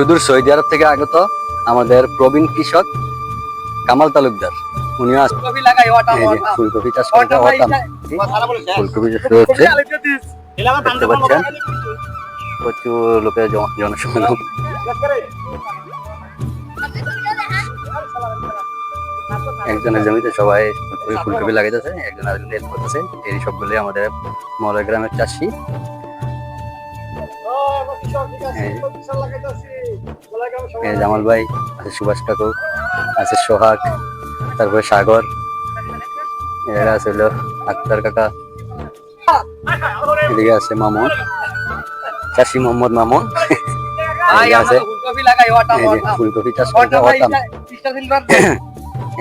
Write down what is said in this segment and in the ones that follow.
সুদূর সৌদি আরব থেকে আগত আমাদের প্রবীণ কৃষক কামাল তালুকদার। উনিও ফুলকপি চাষ করতে ফুলকপি চাষ শুরু হচ্ছে। দেখতে পাচ্ছেন? প্রচুর লোকের জন- জনসমাগম একজনের জমিতে সবাই ফুলকপি লাগাইতেছে একজন আরেকজন করতেছে। এই সবগুলি আমাদের মলের গ্রামের চাষি। জামাল ভাই আছে সুভাষ কাকু আছে সোহাগ তারপরে সাগর এরা আছে হলো আক্তার কাকা এদিকে আছে মামুন চাষি মোহাম্মদ মামুন আছে ফুলকপি চাষ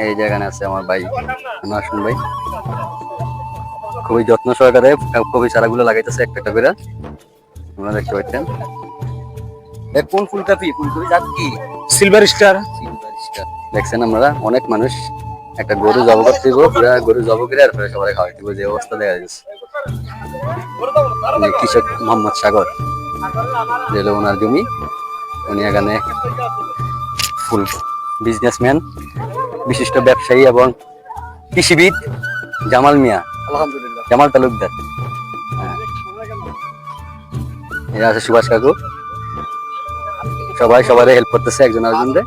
এই জায়গায় আছে আমার ভাই নাসুন ভাই। খুবই যত্ন সহকারে কপি চারাগুলো লাগাইতেছে একটা একটা করে। আপনারা দেখতে পাচ্ছেন। কোন ফুলকপি ফুলকপি জাত কি সিলভার স্টার স্টার দেখছেন আমরা অনেক মানুষ একটা গরু জব করতে পুরা গরু জব করে আর সবাই খাওয়াই দিব যে অবস্থা দেখা যাচ্ছে। কৃষক মোহাম্মদ সাগর যে ওনার জমি উনি এখানে ফুল বিজনেসম্যান বিশিষ্ট ব্যবসায়ী এবং কৃষিবিদ জামাল মিয়া আলহামদুলিল্লাহ। জামাল তালুকদার। এরা আছে সুভাষ কাকু। সবাই সবাই হেল্প করতেছে একজন আরেকজনকে।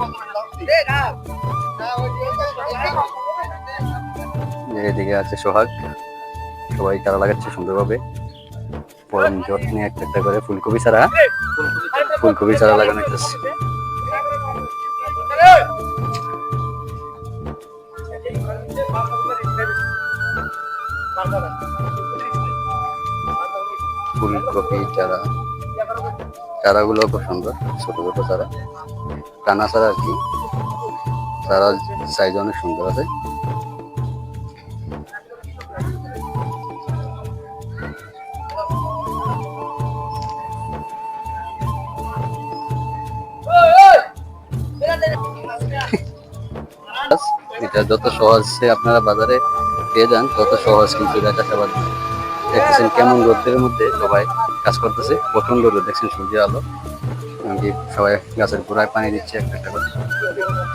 এদিকে আছে সোহাগ। সবাই চারা লাগাচ্ছে সুন্দরভাবে। পরম যত্নে একটা একটা করে ফুলকপি চারা ফুলকপি চারা লাগানো হইতেছে ফুলকপি চারা চারাগুলো খুব সুন্দর, ছোট ছোট চারা। টানা চারা আর কি। চারা সাইজ অনেক সুন্দর আছে। এটা যত সহজে আপনারা বাজারে পেয়ে যান, তত সহজ কিন্তু এটা চাষাবাদ দেখতেছেন কেমন রোদের মধ্যে সবাই। কাজ করতেছে। প্রচণ্ড রোদ দেখছেন সূর্যের আলো। এমনকি সবাই গাছের গোড়ায় পানি দিচ্ছে একটা একটা করে।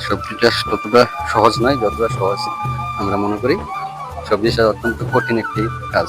সবজি চাষ ততটা সহজ নয়, যতটা সহজ আমরা মনে করি। সবজি চাষ অত্যন্ত কঠিন একটি কাজ।